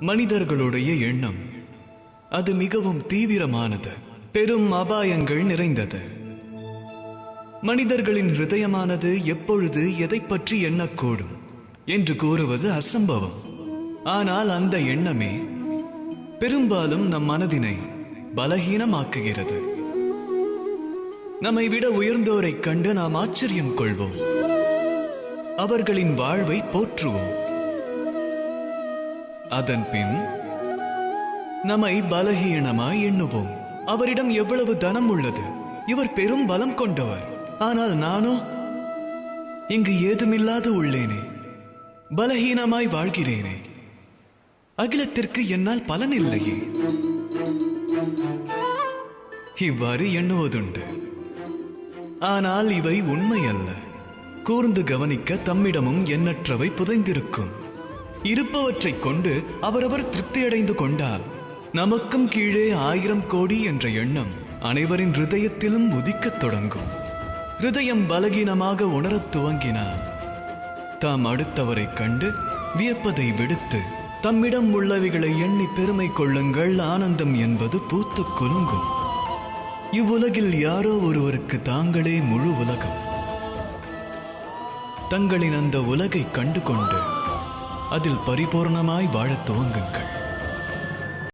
மனிதர்களுடைய எண்ணம். அது மிகவும் தீவிரமானது. பெரும் அபாயங்கள் நிறைந்தது. மனிதர்களின் ஹிருதயமானது எப்பொழுது எதை பற்றி எண்ணக்கூடும் என்று கூறுவது அசம்பவம். ஆனால் அந்த எண்ணமே பெரும்பாலும் நம் மனதினை பலகீனமாக்குகிறது. நம்மை விட உயர்ந்தோரைக் கண்டு நாம் ஆச்சரியம் கொள்வோம். அவர்களின் வாழ்வை போற்றுவோம். அதன் பின் நம்மை பலகீனமாய் எண்ணுவோம். அவரிடம் எவ்வளவு தனம் உள்ளது? இவர் பெரும் பலம் கொண்டவர். ஆனால் நானோ இங்கு ஏதுமில்லாது உள்ளேனே. பலகீனமாய் வாழ்கிறேனே. அகிலத்திற்கு என்னால் பலன் இல்லையே. இவ்வாறு எண்ணுவதுண்டு. ஆனால் இவை உண்மை அல்ல கூர்ந்து கவனிக்க தம்மிடமும் எண்ணற்றவை புதைந்திருக்கும். இருப்பவற்றைக் கொண்டு அவரவர் திருப்தியடைந்து கொண்டால் நமக்கும் கீழே ஆயிரம் கோடி என்ற எண்ணம் அனைவரின் ஹிருதயத்திலும் உதிக்கத் தொடங்கும். ஹிருதயம் பலகீனமாக உணரத் துவங்கினார். தாம் அடுத்தவரைக் கண்டு வியப்பதை விடுத்து தம்மிடம் உள்ளவைகளை எண்ணி பெருமை கொள்ளுங்கள் ஆனந்தம் என்பது பூத்து குலுங்கும். இவ்வுலகில் யாரோ ஒருவருக்கு தாங்களே முழு உலகம். தங்களின் அந்த உலகை கண்டு கொண்டு அதில் பரிபூர்ணமாய் வாழத் துவங்குங்கள்.